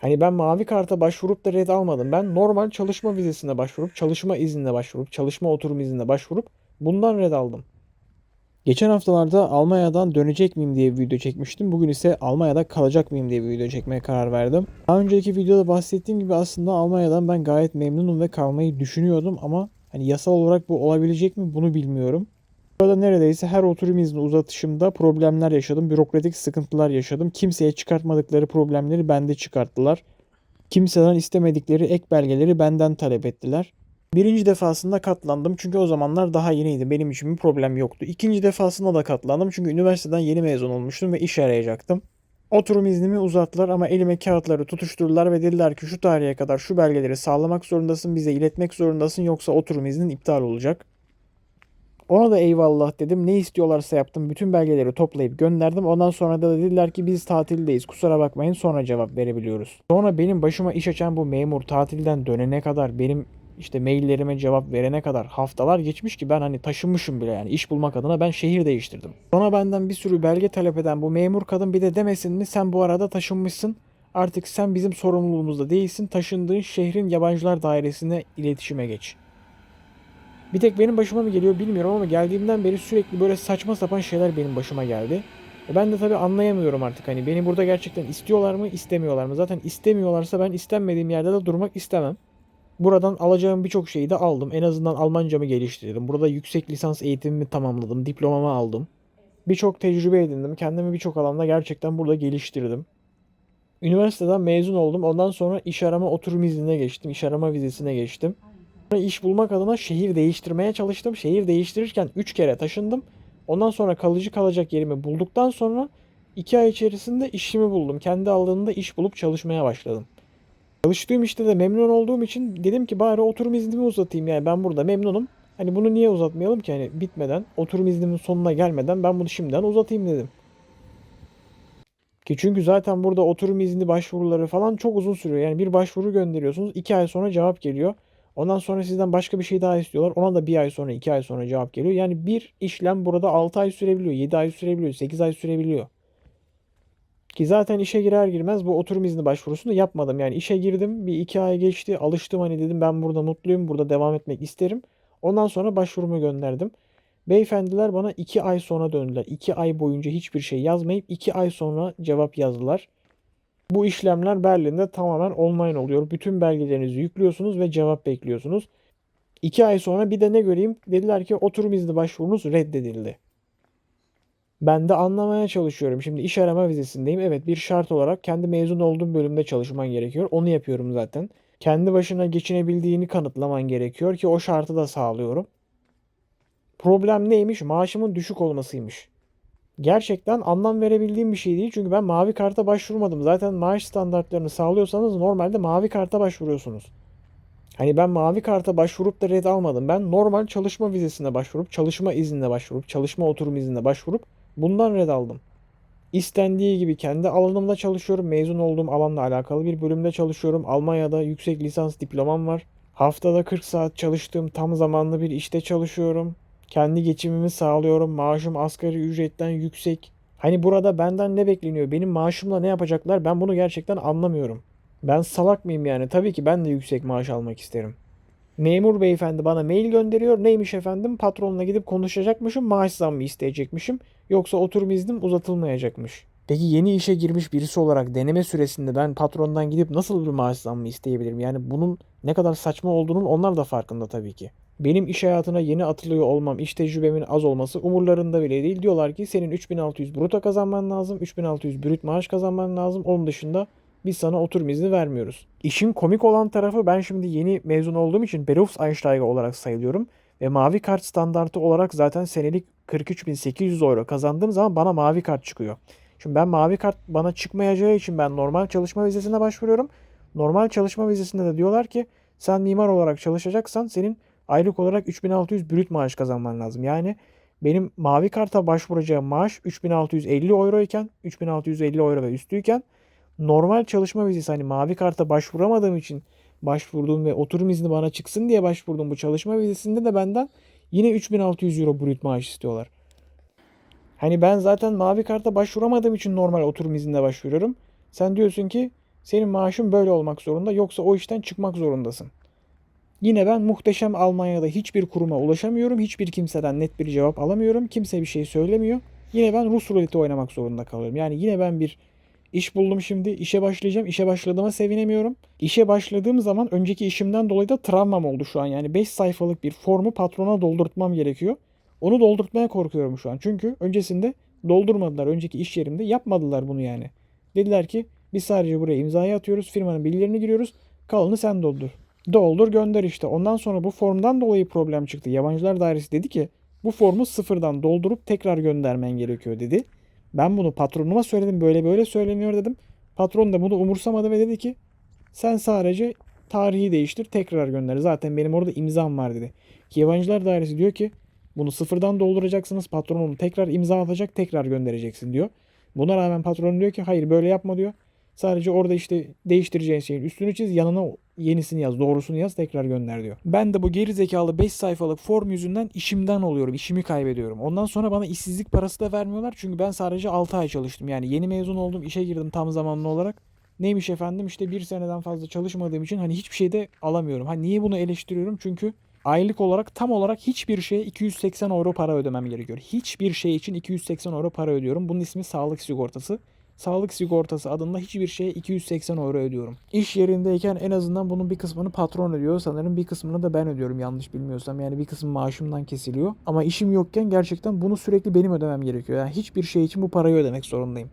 Hani ben mavi karta başvurup da red almadım. Ben normal çalışma vizesine başvurup, çalışma iznine başvurup, çalışma oturum iznine başvurup bundan red aldım. Geçen haftalarda Almanya'dan dönecek miyim diye bir video çekmiştim. Bugün ise Almanya'da kalacak mıyım diye bir video çekmeye karar verdim. Daha önceki videoda bahsettiğim gibi aslında Almanya'dan ben gayet memnunum ve kalmayı düşünüyordum ama hani yasal olarak bu olabilecek mi bunu bilmiyorum. Burada neredeyse her oturum izni uzatışımda problemler yaşadım. Bürokratik sıkıntılar yaşadım. Kimseye çıkartmadıkları problemleri bende çıkarttılar. Kimseden istemedikleri ek belgeleri benden talep ettiler. Birinci defasında katlandım çünkü o zamanlar daha yeniydi. Benim için bir problem yoktu. İkinci defasında da katlandım çünkü üniversiteden yeni mezun olmuştum ve iş arayacaktım. Oturum iznimi uzattılar ama elime kağıtları tutuşturdular ve dediler ki şu tarihe kadar şu belgeleri sağlamak zorundasın, bize iletmek zorundasın yoksa oturum iznin iptal olacak. Ona da eyvallah dedim. Ne istiyorlarsa yaptım. Bütün belgeleri toplayıp gönderdim. Ondan sonra da dediler ki biz tatildeyiz. Kusura bakmayın sonra cevap verebiliyoruz. Sonra benim başıma iş açan bu memur tatilden dönene kadar benim işte maillerime cevap verene kadar haftalar geçmiş ki ben hani taşınmışım bile yani iş bulmak adına ben şehir değiştirdim. Sonra benden bir sürü belge talep eden bu memur kadın bir de demesin mi sen bu arada taşınmışsın artık sen bizim sorumluluğumuzda değilsin taşındığın şehrin yabancılar dairesine iletişime geç. Bir tek benim başıma mı geliyor bilmiyorum ama geldiğimden beri sürekli böyle saçma sapan şeyler benim başıma geldi. E ben de tabii anlayamıyorum artık hani beni burada gerçekten istiyorlar mı istemiyorlar mı? Zaten istemiyorlarsa ben istenmediğim yerde de durmak istemem. Buradan alacağım birçok şeyi de aldım. En azından Almancamı geliştirdim. Burada yüksek lisans eğitimimi tamamladım. Diplomamı aldım. Birçok tecrübe edindim. Kendimi birçok alanda gerçekten burada geliştirdim. Üniversiteden mezun oldum. Ondan sonra iş arama oturum iznine geçtim. İş arama vizesine geçtim. İş bulmak adına şehir değiştirmeye çalıştım. Şehir değiştirirken 3 kere taşındım. Ondan sonra kalıcı kalacak yerimi bulduktan sonra 2 ay içerisinde işimi buldum. Kendi alanımda iş bulup çalışmaya başladım. Çalıştığım işte de memnun olduğum için dedim ki bari oturum iznimi uzatayım. Yani ben burada memnunum. Hani bunu niye uzatmayalım ki hani bitmeden, oturum iznimin sonuna gelmeden ben bunu şimdiden uzatayım dedim. Ki çünkü zaten burada oturum izni başvuruları falan çok uzun sürüyor. Yani bir başvuru gönderiyorsunuz. 2 ay sonra cevap geliyor. Ondan sonra sizden başka bir şey daha istiyorlar. Ona da bir ay sonra, iki ay sonra cevap geliyor. Yani bir işlem burada 6 ay sürebiliyor, 7 ay sürebiliyor, 8 ay sürebiliyor. Ki zaten işe girer girmez bu oturum izni başvurusunu yapmadım. Yani işe girdim, bir iki ay geçti, alıştım hani dedim ben burada mutluyum, burada devam etmek isterim. Ondan sonra başvurumu gönderdim. Beyefendiler bana iki ay sonra döndüler. İki ay boyunca hiçbir şey yazmayıp iki ay sonra cevap yazdılar. Bu işlemler Berlin'de tamamen online oluyor. Bütün belgelerinizi yüklüyorsunuz ve cevap bekliyorsunuz. İki ay sonra bir de ne göreyim? Dediler ki oturum izni başvurunuz reddedildi. Ben de anlamaya çalışıyorum. Şimdi iş arama vizesindeyim. Evet bir şart olarak kendi mezun olduğum bölümde çalışman gerekiyor. Onu yapıyorum zaten. Kendi başına geçinebildiğini kanıtlaman gerekiyor ki o şartı da sağlıyorum. Problem neymiş? Maaşımın düşük olmasıymış gerçekten anlam verebildiğim bir şey değil. Çünkü ben mavi karta başvurmadım. Zaten maaş standartlarını sağlıyorsanız normalde mavi karta başvuruyorsunuz. Hani ben mavi karta başvurup da red almadım. Ben normal çalışma vizesine başvurup, çalışma iznine başvurup, çalışma oturum iznine başvurup bundan red aldım. İstendiği gibi kendi alanımda çalışıyorum. Mezun olduğum alanla alakalı bir bölümde çalışıyorum. Almanya'da yüksek lisans diplomam var. Haftada 40 saat çalıştığım tam zamanlı bir işte çalışıyorum. Kendi geçimimi sağlıyorum. Maaşım asgari ücretten yüksek. Hani burada benden ne bekleniyor? Benim maaşımla ne yapacaklar? Ben bunu gerçekten anlamıyorum. Ben salak mıyım yani? Tabii ki ben de yüksek maaş almak isterim. Memur beyefendi bana mail gönderiyor. Neymiş efendim? Patronla gidip konuşacakmışım. Maaş zammı isteyecekmişim. Yoksa oturum iznim uzatılmayacakmış. Peki yeni işe girmiş birisi olarak deneme süresinde ben patrondan gidip nasıl bir maaş zammı isteyebilirim? Yani bunun ne kadar saçma olduğunun onlar da farkında tabii ki. Benim iş hayatına yeni atılıyor olmam, iş tecrübemin az olması umurlarında bile değil. Diyorlar ki senin 3600 bruto kazanman lazım, 3600 brüt maaş kazanman lazım. Onun dışında biz sana oturum izni vermiyoruz. İşin komik olan tarafı ben şimdi yeni mezun olduğum için Berufseinsteiger olarak sayılıyorum. Ve mavi kart standartı olarak zaten senelik 43.800 euro kazandığım zaman bana mavi kart çıkıyor. Şimdi ben mavi kart bana çıkmayacağı için ben normal çalışma vizesine başvuruyorum. Normal çalışma vizesinde de diyorlar ki sen mimar olarak çalışacaksan senin aylık olarak 3600 brüt maaş kazanman lazım. Yani benim mavi karta başvuracağım maaş 3650 euro iken 3650 euro ve üstüyken normal çalışma vizesi hani mavi karta başvuramadığım için başvurduğum ve oturum izni bana çıksın diye başvurduğum bu çalışma vizesinde de benden yine 3600 euro brüt maaş istiyorlar. Hani ben zaten mavi karta başvuramadığım için normal oturum iznine başvuruyorum. Sen diyorsun ki Senin maaşın böyle olmak zorunda yoksa o işten çıkmak zorundasın. Yine ben muhteşem Almanya'da hiçbir kuruma ulaşamıyorum. Hiçbir kimseden net bir cevap alamıyorum. Kimse bir şey söylemiyor. Yine ben Rus ruleti oynamak zorunda kalıyorum. Yani yine ben bir iş buldum şimdi. İşe başlayacağım. İşe başladığıma sevinemiyorum. İşe başladığım zaman önceki işimden dolayı da travmam oldu şu an. Yani 5 sayfalık bir formu patrona doldurtmam gerekiyor. Onu doldurtmaya korkuyorum şu an. Çünkü öncesinde doldurmadılar. Önceki iş yerimde yapmadılar bunu yani. Dediler ki biz sadece buraya imzayı atıyoruz. Firmanın bilgilerini giriyoruz. Kalanı sen doldur. Doldur gönder işte. Ondan sonra bu formdan dolayı problem çıktı. Yabancılar Dairesi dedi ki bu formu sıfırdan doldurup tekrar göndermen gerekiyor dedi. Ben bunu patronuma söyledim. Böyle böyle söyleniyor dedim. Patron da bunu umursamadı ve dedi ki sen sadece tarihi değiştir tekrar gönder. Zaten benim orada imzam var dedi. Ki Yabancılar Dairesi diyor ki bunu sıfırdan dolduracaksınız. Patron onu tekrar imza atacak tekrar göndereceksin diyor. Buna rağmen patron diyor ki hayır böyle yapma diyor. Sadece orada işte değiştireceğin şeyin üstünü çiz yanına yenisini yaz doğrusunu yaz tekrar gönder diyor. Ben de bu geri zekalı 5 sayfalık form yüzünden işimden oluyorum. işimi kaybediyorum. Ondan sonra bana işsizlik parası da vermiyorlar. Çünkü ben sadece 6 ay çalıştım. Yani yeni mezun oldum işe girdim tam zamanlı olarak. Neymiş efendim işte bir seneden fazla çalışmadığım için hani hiçbir şey de alamıyorum. Hani niye bunu eleştiriyorum? Çünkü aylık olarak tam olarak hiçbir şeye 280 euro para ödemem gerekiyor. Hiçbir şey için 280 euro para ödüyorum. Bunun ismi sağlık sigortası. Sağlık sigortası adında hiçbir şeye 280 euro ödüyorum. İş yerindeyken en azından bunun bir kısmını patron ödüyor. Sanırım bir kısmını da ben ödüyorum yanlış bilmiyorsam. Yani bir kısım maaşımdan kesiliyor. Ama işim yokken gerçekten bunu sürekli benim ödemem gerekiyor. Yani hiçbir şey için bu parayı ödemek zorundayım.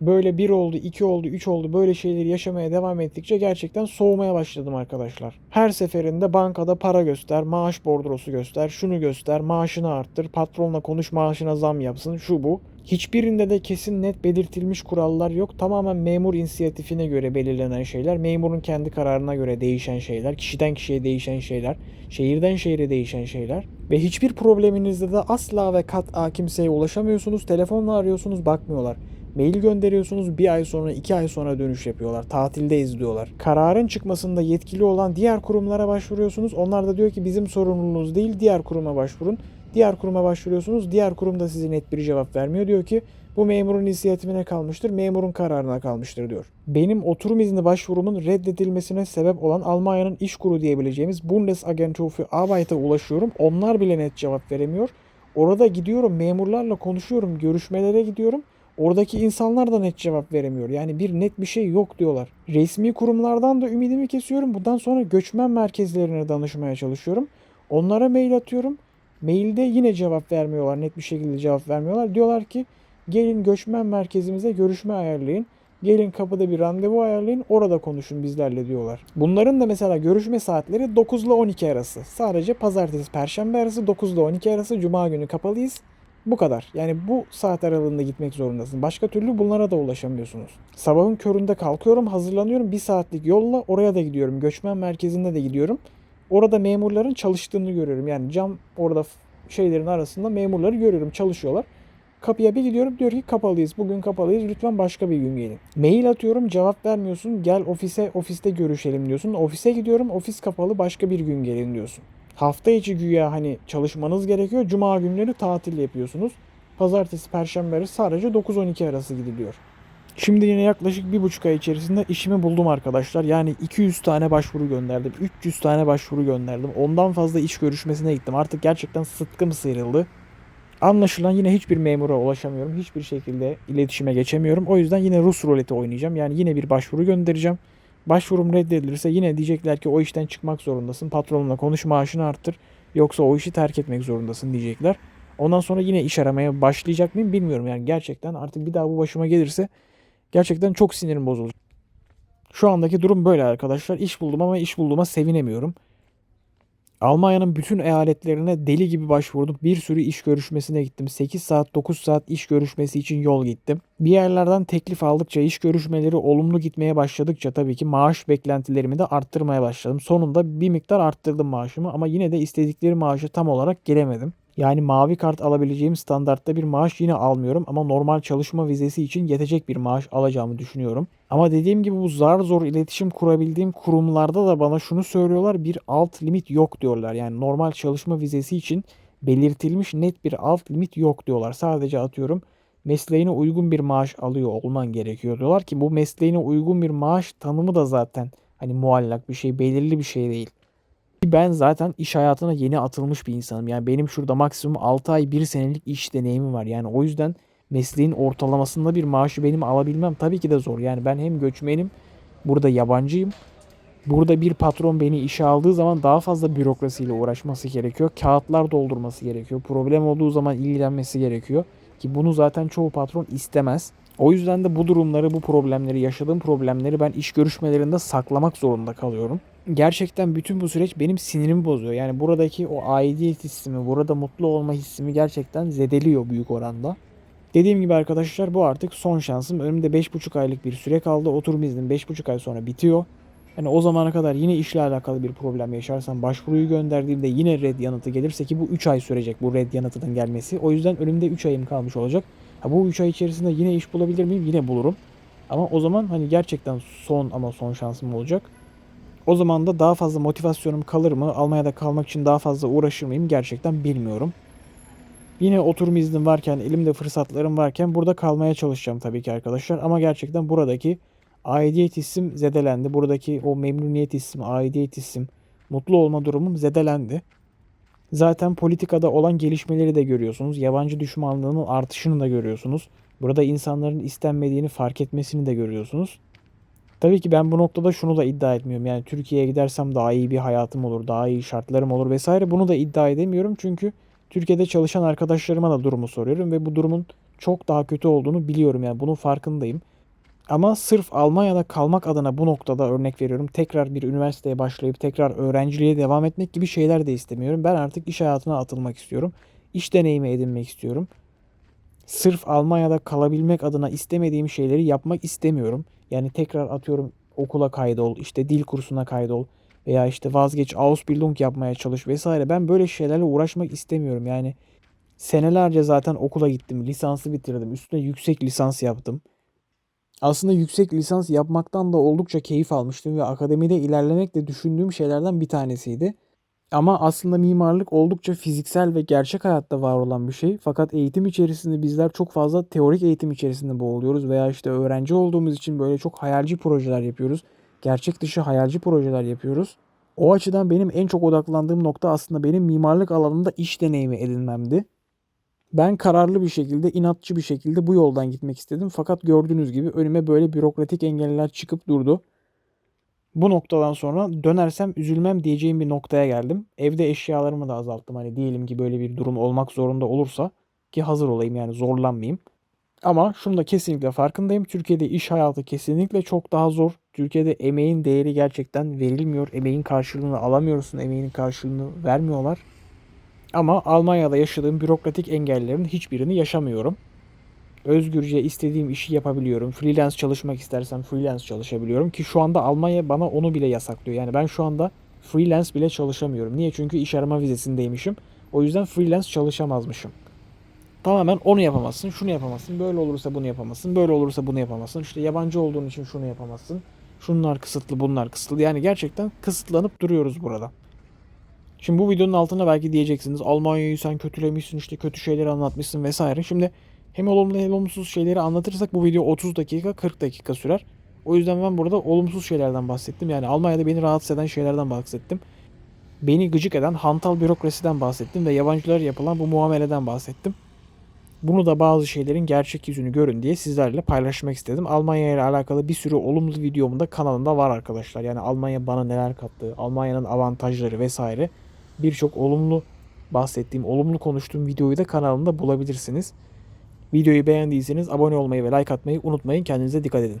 Böyle bir oldu, iki oldu, üç oldu böyle şeyleri yaşamaya devam ettikçe gerçekten soğumaya başladım arkadaşlar. Her seferinde bankada para göster, maaş bordrosu göster, şunu göster, maaşını arttır, patronla konuş maaşına zam yapsın, şu bu. Hiçbirinde de kesin net belirtilmiş kurallar yok. Tamamen memur inisiyatifine göre belirlenen şeyler, memurun kendi kararına göre değişen şeyler, kişiden kişiye değişen şeyler, şehirden şehire değişen şeyler. Ve hiçbir probleminizde de asla ve kat'a kimseye ulaşamıyorsunuz. Telefonla arıyorsunuz bakmıyorlar. Mail gönderiyorsunuz bir ay sonra iki ay sonra dönüş yapıyorlar. Tatilde izliyorlar. Kararın çıkmasında yetkili olan diğer kurumlara başvuruyorsunuz. Onlar da diyor ki bizim sorumluluğunuz değil diğer kuruma başvurun. Diğer kuruma başvuruyorsunuz. Diğer kurum da size net bir cevap vermiyor. Diyor ki bu memurun inisiyatifine kalmıştır, memurun kararına kalmıştır diyor. Benim oturum izni başvurumun reddedilmesine sebep olan Almanya'nın iş kuru diyebileceğimiz Bundesagentur für Arbeit'e ulaşıyorum. Onlar bile net cevap veremiyor. Orada gidiyorum, memurlarla konuşuyorum, görüşmelere gidiyorum. Oradaki insanlar da net cevap veremiyor. Yani bir net bir şey yok diyorlar. Resmi kurumlardan da ümidimi kesiyorum. Bundan sonra göçmen merkezlerine danışmaya çalışıyorum. Onlara mail atıyorum. Mailde yine cevap vermiyorlar. Net bir şekilde cevap vermiyorlar. Diyorlar ki gelin göçmen merkezimize görüşme ayarlayın. Gelin kapıda bir randevu ayarlayın. Orada konuşun bizlerle diyorlar. Bunların da mesela görüşme saatleri 9 ile 12 arası. Sadece pazartesi, perşembe arası 9 ile 12 arası. Cuma günü kapalıyız. Bu kadar. Yani bu saat aralığında gitmek zorundasın. Başka türlü bunlara da ulaşamıyorsunuz. Sabahın köründe kalkıyorum, hazırlanıyorum. Bir saatlik yolla oraya da gidiyorum. Göçmen merkezinde de gidiyorum. Orada memurların çalıştığını görüyorum. Yani cam orada şeylerin arasında memurları görüyorum. Çalışıyorlar. Kapıya bir gidiyorum diyor ki kapalıyız. Bugün kapalıyız. Lütfen başka bir gün gelin. Mail atıyorum cevap vermiyorsun. Gel ofise ofiste görüşelim diyorsun. Ofise gidiyorum. Ofis kapalı başka bir gün gelin diyorsun. Hafta içi güya hani çalışmanız gerekiyor. Cuma günleri tatil yapıyorsunuz. Pazartesi, perşembe arası sadece 9-12 arası gidiliyor. Şimdi yine yaklaşık bir buçuk ay içerisinde işimi buldum arkadaşlar. Yani 200 tane başvuru gönderdim. 300 tane başvuru gönderdim. Ondan fazla iş görüşmesine gittim. Artık gerçekten sıtkım sıyrıldı. Anlaşılan yine hiçbir memura ulaşamıyorum. Hiçbir şekilde iletişime geçemiyorum. O yüzden yine Rus ruleti oynayacağım. Yani yine bir başvuru göndereceğim. Başvurum reddedilirse yine diyecekler ki o işten çıkmak zorundasın. Patronunla konuş maaşını arttır. Yoksa o işi terk etmek zorundasın diyecekler. Ondan sonra yine iş aramaya başlayacak mıyım bilmiyorum. Yani gerçekten artık bir daha bu başıma gelirse gerçekten çok sinirim bozulacak. Şu andaki durum böyle arkadaşlar. İş buldum ama iş bulduğuma sevinemiyorum. Almanya'nın bütün eyaletlerine deli gibi başvurdum. Bir sürü iş görüşmesine gittim. 8 saat 9 saat iş görüşmesi için yol gittim. Bir yerlerden teklif aldıkça iş görüşmeleri olumlu gitmeye başladıkça tabii ki maaş beklentilerimi de arttırmaya başladım. Sonunda bir miktar arttırdım maaşımı ama yine de istedikleri maaşı tam olarak gelemedim. Yani mavi kart alabileceğim standartta bir maaş yine almıyorum ama normal çalışma vizesi için yetecek bir maaş alacağımı düşünüyorum. Ama dediğim gibi bu zar zor iletişim kurabildiğim kurumlarda da bana şunu söylüyorlar bir alt limit yok diyorlar. Yani normal çalışma vizesi için belirtilmiş net bir alt limit yok diyorlar. Sadece atıyorum mesleğine uygun bir maaş alıyor olman gerekiyor diyorlar ki bu mesleğine uygun bir maaş tanımı da zaten hani muallak bir şey, belirli bir şey değil. Ben zaten iş hayatına yeni atılmış bir insanım. Yani benim şurada maksimum 6 ay 1 senelik iş deneyimim var. Yani o yüzden mesleğin ortalamasında bir maaşı benim alabilmem tabii ki de zor. Yani ben hem göçmenim, burada yabancıyım. Burada bir patron beni işe aldığı zaman daha fazla bürokrasiyle uğraşması gerekiyor. Kağıtlar doldurması gerekiyor. Problem olduğu zaman ilgilenmesi gerekiyor. Ki bunu zaten çoğu patron istemez. O yüzden de bu durumları, bu problemleri, yaşadığım problemleri ben iş görüşmelerinde saklamak zorunda kalıyorum. Gerçekten bütün bu süreç benim sinirimi bozuyor. Yani buradaki o aidiyet hissimi, burada mutlu olma hissimi gerçekten zedeliyor büyük oranda. Dediğim gibi arkadaşlar bu artık son şansım. Önümde 5,5 aylık bir süre kaldı. Oturum iznim 5,5 ay sonra bitiyor. Yani o zamana kadar yine işle alakalı bir problem yaşarsam başvuruyu gönderdiğimde yine red yanıtı gelirse ki bu 3 ay sürecek bu red yanıtının gelmesi. O yüzden önümde 3 ayım kalmış olacak. Ha, bu 3 ay içerisinde yine iş bulabilir miyim? Yine bulurum. Ama o zaman hani gerçekten son ama son şansım olacak. O zaman da daha fazla motivasyonum kalır mı? Almanya'da kalmak için daha fazla uğraşır mıyım? Gerçekten bilmiyorum. Yine oturum iznim varken, elimde fırsatlarım varken burada kalmaya çalışacağım tabii ki arkadaşlar. Ama gerçekten buradaki aidiyet hissim zedelendi. Buradaki o memnuniyet hissim, aidiyet hissim, mutlu olma durumum zedelendi. Zaten politikada olan gelişmeleri de görüyorsunuz. Yabancı düşmanlığının artışını da görüyorsunuz. Burada insanların istenmediğini fark etmesini de görüyorsunuz. Tabii ki ben bu noktada şunu da iddia etmiyorum. Yani Türkiye'ye gidersem daha iyi bir hayatım olur, daha iyi şartlarım olur vesaire. Bunu da iddia edemiyorum çünkü Türkiye'de çalışan arkadaşlarıma da durumu soruyorum ve bu durumun çok daha kötü olduğunu biliyorum. Yani bunun farkındayım. Ama sırf Almanya'da kalmak adına bu noktada örnek veriyorum. Tekrar bir üniversiteye başlayıp tekrar öğrenciliğe devam etmek gibi şeyler de istemiyorum. Ben artık iş hayatına atılmak istiyorum. İş deneyimi edinmek istiyorum. Sırf Almanya'da kalabilmek adına istemediğim şeyleri yapmak istemiyorum. Yani tekrar atıyorum okula kaydol, işte dil kursuna kaydol veya işte vazgeç Ausbildung yapmaya çalış vesaire. Ben böyle şeylerle uğraşmak istemiyorum. Yani senelerce zaten okula gittim, lisansı bitirdim, üstüne yüksek lisans yaptım. Aslında yüksek lisans yapmaktan da oldukça keyif almıştım ve akademide ilerlemek de düşündüğüm şeylerden bir tanesiydi. Ama aslında mimarlık oldukça fiziksel ve gerçek hayatta var olan bir şey. Fakat eğitim içerisinde bizler çok fazla teorik eğitim içerisinde boğuluyoruz veya işte öğrenci olduğumuz için böyle çok hayalci projeler yapıyoruz. Gerçek dışı hayalci projeler yapıyoruz. O açıdan benim en çok odaklandığım nokta aslında benim mimarlık alanında iş deneyimi edinmemdi. Ben kararlı bir şekilde, inatçı bir şekilde bu yoldan gitmek istedim. Fakat gördüğünüz gibi önüme böyle bürokratik engeller çıkıp durdu. Bu noktadan sonra dönersem üzülmem diyeceğim bir noktaya geldim. Evde eşyalarımı da azalttım. Hani diyelim ki böyle bir durum olmak zorunda olursa ki hazır olayım yani zorlanmayayım. Ama şunu da kesinlikle farkındayım. Türkiye'de iş hayatı kesinlikle çok daha zor. Türkiye'de emeğin değeri gerçekten verilmiyor. Emeğin karşılığını alamıyorsun. Emeğinin karşılığını vermiyorlar. Ama Almanya'da yaşadığım bürokratik engellerin hiçbirini yaşamıyorum. Özgürce istediğim işi yapabiliyorum. Freelance çalışmak istersem freelance çalışabiliyorum ki şu anda Almanya bana onu bile yasaklıyor. Yani ben şu anda freelance bile çalışamıyorum. Niye? Çünkü iş arama vizesindeymişim. O yüzden freelance çalışamazmışım. Tamamen onu yapamazsın, şunu yapamazsın, böyle olursa bunu yapamazsın, böyle olursa bunu yapamazsın. İşte yabancı olduğun için şunu yapamazsın. Şunlar kısıtlı, bunlar kısıtlı. Yani gerçekten kısıtlanıp duruyoruz burada. Şimdi bu videonun altına belki diyeceksiniz Almanya'yı sen kötülemişsin işte kötü şeyleri anlatmışsın vesaire. Şimdi hem olumlu hem olumsuz şeyleri anlatırsak bu video 30 dakika 40 dakika sürer. O yüzden ben burada olumsuz şeylerden bahsettim. Yani Almanya'da beni rahatsız eden şeylerden bahsettim. Beni gıcık eden hantal bürokrasiden bahsettim ve yabancılara yapılan bu muameleden bahsettim. Bunu da bazı şeylerin gerçek yüzünü görün diye sizlerle paylaşmak istedim. Almanya ile alakalı bir sürü olumlu videomun da kanalımda var arkadaşlar. Yani Almanya bana neler kattı, Almanya'nın avantajları vesaire birçok olumlu bahsettiğim, olumlu konuştuğum videoyu da kanalımda bulabilirsiniz. Videoyu beğendiyseniz abone olmayı ve like atmayı unutmayın. Kendinize dikkat edin.